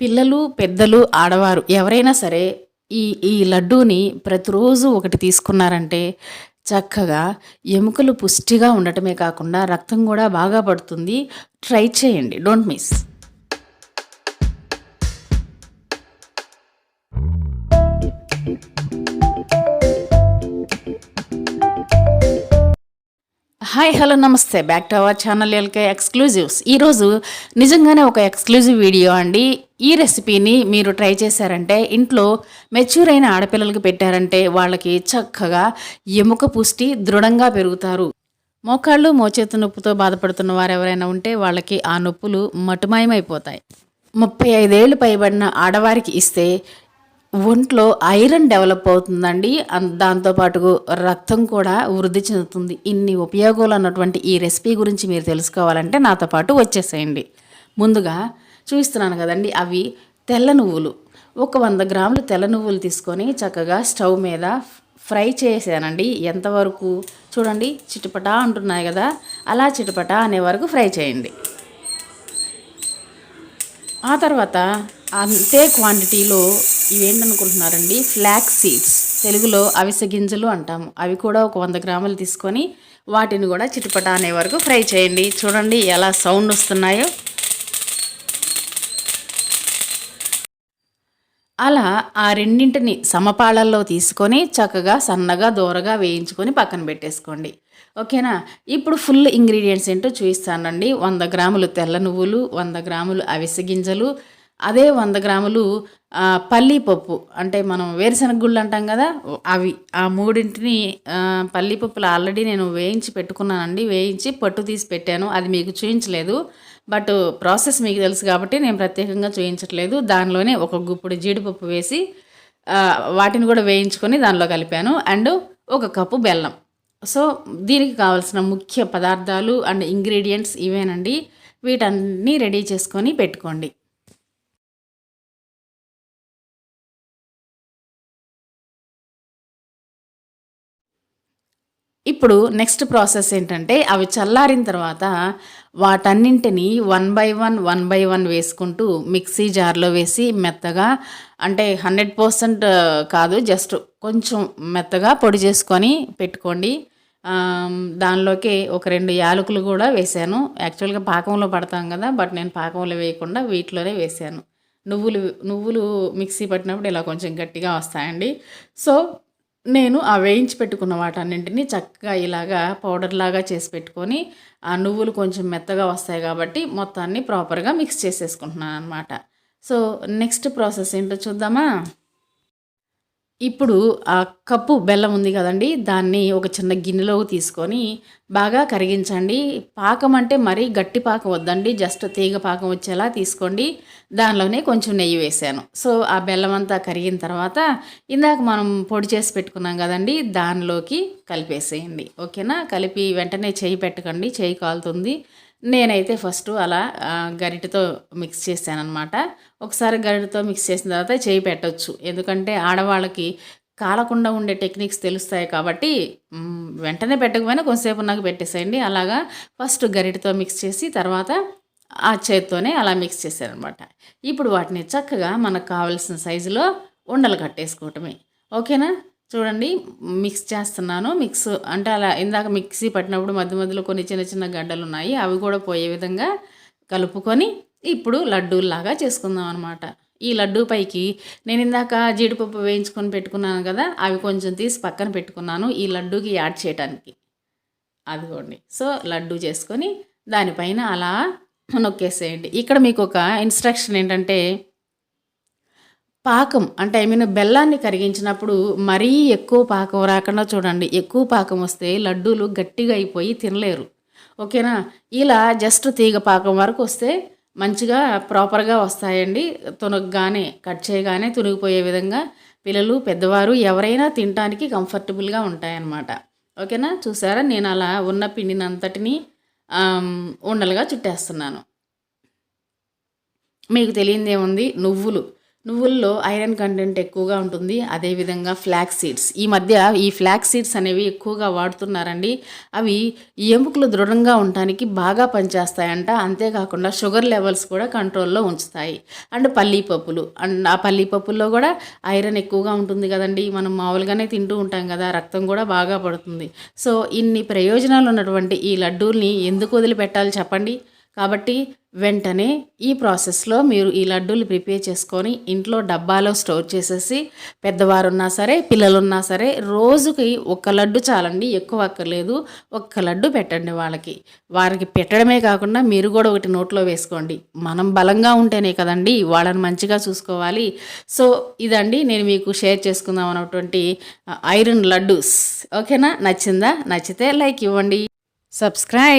పిల్లలు పెద్దలు ఆడవారు ఎవరైనా సరే ఈ ఈ లడ్డూని ప్రతిరోజు ఒకటి తీసుకున్నారంటే చక్కగా ఎముకలు పుష్టిగా ఉండటమే కాకుండా రక్తం కూడా బాగా పడుతుంది. ట్రై చేయండి. డోంట్ మిస్ హాయ్ హలో నమస్తే. Back to our channel LK exclusives ఈరోజు నిజంగానే ఒక ఎక్స్క్లూజివ్ వీడియో అండి. ఈ రెసిపీని మీరు ట్రై చేశారంటే ఇంట్లో మెచ్యూర్ అయిన ఆడపిల్లలకి పెట్టారంటే వాళ్ళకి చక్కగా ఎముక పుష్టి దృఢంగా పెరుగుతారు. మోకాళ్ళు మోచేతు నొప్పుతో బాధపడుతున్న వారు ఎవరైనా ఉంటే వాళ్ళకి ఆ నొప్పులు మటుమాయమైపోతాయి. ముప్పై ఐదేళ్ళు పైబడిన ఆడవారికి ఇస్తే ఒంట్లో ఐరన్ డెవలప్ అవుతుందండి. దాంతోపాటు రక్తం కూడా వృద్ధి చెందుతుంది. ఇన్ని ఉపయోగాలు అన్నటువంటి ఈ రెసిపీ గురించి మీరు తెలుసుకోవాలంటే నాతో పాటు వచ్చేసేయండి. ముందుగా చూస్తున్నాను కదండి అవి తెల్ల నువ్వులు. ఒక వంద గ్రాములు తెల్ల నువ్వులు తీసుకొని చక్కగా స్టవ్ మీద ఫ్రై చేసానండి ఎంతవరకు చూడండి చిటపటా అంటున్నాయి కదా అలా చిటపటా అనే వరకు ఫ్రై చేయండి. ఆ తర్వాత అంతే క్వాంటిటీలో ఇవేంటనుకుంటున్నారండి? Flax seeds. తెలుగులో అవిసె గింజలు అంటాము. అవి కూడా ఒక వంద గ్రాములు తీసుకొని వాటిని కూడా చిటపట అనే వరకు ఫ్రై చేయండి. చూడండి ఎలా సౌండ్ వస్తున్నాయో. అలా ఆ రెండింటిని సమపాళల్లో తీసుకొని చక్కగా సన్నగా దూరగా వేయించుకొని పక్కన పెట్టేసుకోండి. ఓకేనా? ఇప్పుడు ఫుల్ ఇంగ్రీడియంట్స్ ఏంటో చూపిస్తానండి. వంద గ్రాములు తెల్ల నువ్వులు వంద గ్రాములు అవిసె గింజలు అదే వంద గ్రాములు పల్లీపప్పు. పల్లీ పప్పు అంటే మనం వేరుశనగ గుళ్ళు అంటాం కదా అవి. ఆ మూడింటిని ఆ, పల్లీ పప్పులు ఆల్రెడీ నేను వేయించి పెట్టుకున్నానండి. వేయించి పట్టు తీసి పెట్టాను. అది మీకు చూపించలేదు బట్ ప్రాసెస్ మీకు తెలుసు కాబట్టి నేను ప్రత్యేకంగా చూపించట్లేదు దానిలోనే ఒక గుప్పుడు జీడిపప్పు వేసి వాటిని కూడా వేయించుకొని దానిలో కలిపాను. అండ్ ఒక కప్పు బెల్లం. సో దీనికి కావాల్సిన ముఖ్య పదార్థాలు అండ్ ఇంగ్రీడియంట్స్ ఇవేనండి. వీటన్నీ రెడీ చేసుకొని పెట్టుకోండి. ఇప్పుడు నెక్స్ట్ ప్రాసెస్ ఏంటంటే అవి చల్లారిన తర్వాత వాటన్నింటినీ one by one one by one వేసుకుంటూ మిక్సీ జార్లో వేసి మెత్తగా అంటే హండ్రెడ్ పర్సెంట్ కాదు జస్ట్ కొంచెం మెత్తగా పొడి చేసుకొని పెట్టుకోండి. దానిలోకి ఒక రెండు యాలకులు కూడా వేసాను. యాక్చువల్గా పాకంలో పడతాం కదా బట్ నేను పాకంలో వేయకుండా వీటిలోనే వేసాను. నువ్వులు నువ్వులు మిక్సీ పట్టినప్పుడు ఇలా కొంచెం గట్టిగా వస్తాయండి. సో నేను ఆ వేయించి పెట్టుకున్న వాటన్నింటినీ చక్కగా ఇలాగా పౌడర్ లాగా చేసి పెట్టుకొని ఆ నువ్వులు కొంచెం మెత్తగా వస్తాయి కాబట్టి మొత్తాన్ని ప్రాపర్గా మిక్స్ చేసేసుకుంటున్నాను అనమాట సో నెక్స్ట్ ప్రాసెస్ ఏంటో చూద్దామా? ఇప్పుడు ఆ కప్పు బెల్లం ఉంది కదండి దాన్ని ఒక చిన్న గిన్నెలోకి తీసుకొని బాగా కరిగించండి. పాకం అంటే మరీ గట్టి పాకం వద్దండి జస్ట్ తీగ పాకం వచ్చేలా తీసుకోండి. దానిలోనే కొంచెం నెయ్యి వేసాను. సో ఆ బెల్లం అంతా కరిగిన తర్వాత ఇందాక మనం పొడి చేసి పెట్టుకున్నాం కదండి దానిలోకి కలిపేసేయండి. ఓకేనా? కలిపి వెంటనే చేయి పెట్టకండి చేయి కాలుతుంది. నేనైతే ఫస్ట్ అలా గరిటతో మిక్స్ చేశాననమాట ఒకసారి గరిటతో మిక్స్ చేసిన తర్వాత చేయి పెట్టొచ్చు. ఎందుకంటే ఆడవాళ్ళకి కాలకుండా ఉండే టెక్నిక్స్ తెలుస్తాయి కాబట్టి వెంటనే పెట్టకపోయినా కొంతసేపు నాకు పెట్టేసేయండి. అలాగా ఫస్ట్ గరిటతో మిక్స్ చేసి తర్వాత ఆ చేత్తోనే అలా మిక్స్ చేశారనమాట అనమాట ఇప్పుడు వాటిని చక్కగా మనకు కావలసిన సైజులో ఉండలు కట్టేసుకోవటమే. ఓకేనా? చూడండి మిక్స్ చేస్తున్నాను. మిక్స్ అంటే అలా ఇందాక మిక్సీ పట్టినప్పుడు మధ్య మధ్యలో కొన్ని చిన్న చిన్న గడ్డలు ఉన్నాయి అవి కూడా పోయే విధంగా కలుపుకొని ఇప్పుడు లడ్డూలాగా చేసుకుందాం అనమాట ఈ లడ్డూ పైకి నేను ఇందాక జీడిపప్పు వేయించుకొని పెట్టుకున్నాను కదా అవి కొంచెం తీసి పక్కన పెట్టుకున్నాను. ఈ లడ్డూకి యాడ్ చేయడానికి అదిగోండి. సో లడ్డూ చేసుకొని దానిపైన అలా నొక్కేసేయండి. ఇక్కడ మీకు ఒక ఇన్స్ట్రక్షన్ ఏంటంటే పాకం అంటే ఐ మీన్ బెల్లాన్ని కరిగించినప్పుడు మరీ ఎక్కువ పాకం రాకుండా చూడండి. ఎక్కువ పాకం వస్తే లడ్డూలు గట్టిగా అయిపోయి తినలేరు. ఓకేనా? ఇలా జస్ట్ తీగ పాకం వరకు వస్తే మంచిగా ప్రాపర్గా వస్తాయండి. తునగగానే కట్ చేయగానే తునిగిపోయే విధంగా పిల్లలు పెద్దవారు ఎవరైనా తినడానికి కంఫర్టబుల్గా ఉంటాయన్నమాట. ఓకేనా? చూసారా? నేను అలా ఉన్న పిండినంతటిని ఉండలుగా చుట్టేస్తున్నాను. మీకు తెలియంది నువ్వులు. నువ్వుల్లో ఐరన్ కంటెంట్ ఎక్కువగా ఉంటుంది అదేవిధంగా ఫ్లాక్స్ సీడ్స్. ఈ మధ్య ఈ ఫ్లాక్స్ సీడ్స్ అనేవి ఎక్కువగా వాడుతున్నారండి. అవి ఎముకలు దృఢంగా ఉండటానికి బాగా పనిచేస్తాయంట. అంతేకాకుండా షుగర్ లెవెల్స్ కూడా కంట్రోల్లో ఉంచుతాయి. అండ్ పల్లీ పప్పులు. అండ్ ఆ పల్లీ పప్పుల్లో కూడా ఐరన్ ఎక్కువగా ఉంటుంది కదండి. మనం మామూలుగానే తింటూ ఉంటాం కదా రక్తం కూడా బాగా పడుతుంది. సో ఇన్ని ప్రయోజనాలు ఉన్నటువంటి ఈ లడ్డూల్ని ఎందుకు వదిలిపెట్టాలి చెప్పండి? కాబట్టి వెంటనే ఈ ప్రాసెస్లో మీరు ఈ లడ్డూలు ప్రిపేర్ చేసుకొని ఇంట్లో డబ్బాలో స్టోర్ చేసేసి పెద్దవారు ఉన్నా సరే పిల్లలు ఉన్నా సరే రోజుకి ఒక్క లడ్డు చాలండి ఎక్కువ అక్కర్లేదు. ఒక్క లడ్డు పెట్టండి వాళ్ళకి. వారికి పెట్టడమే కాకుండా మీరు కూడా ఒకటి నోట్లో వేసుకోండి. మనం బలంగా ఉంటేనే కదండి వాళ్ళని మంచిగా చూసుకోవాలి. సో ఇదండి నేను మీకు షేర్ చేసుకుందాం అన్నటువంటి ఐరన్ లడ్డూస్. ఓకేనా? నచ్చిందా? నచ్చితే లైక్ ఇవ్వండి. సబ్స్క్రైబ్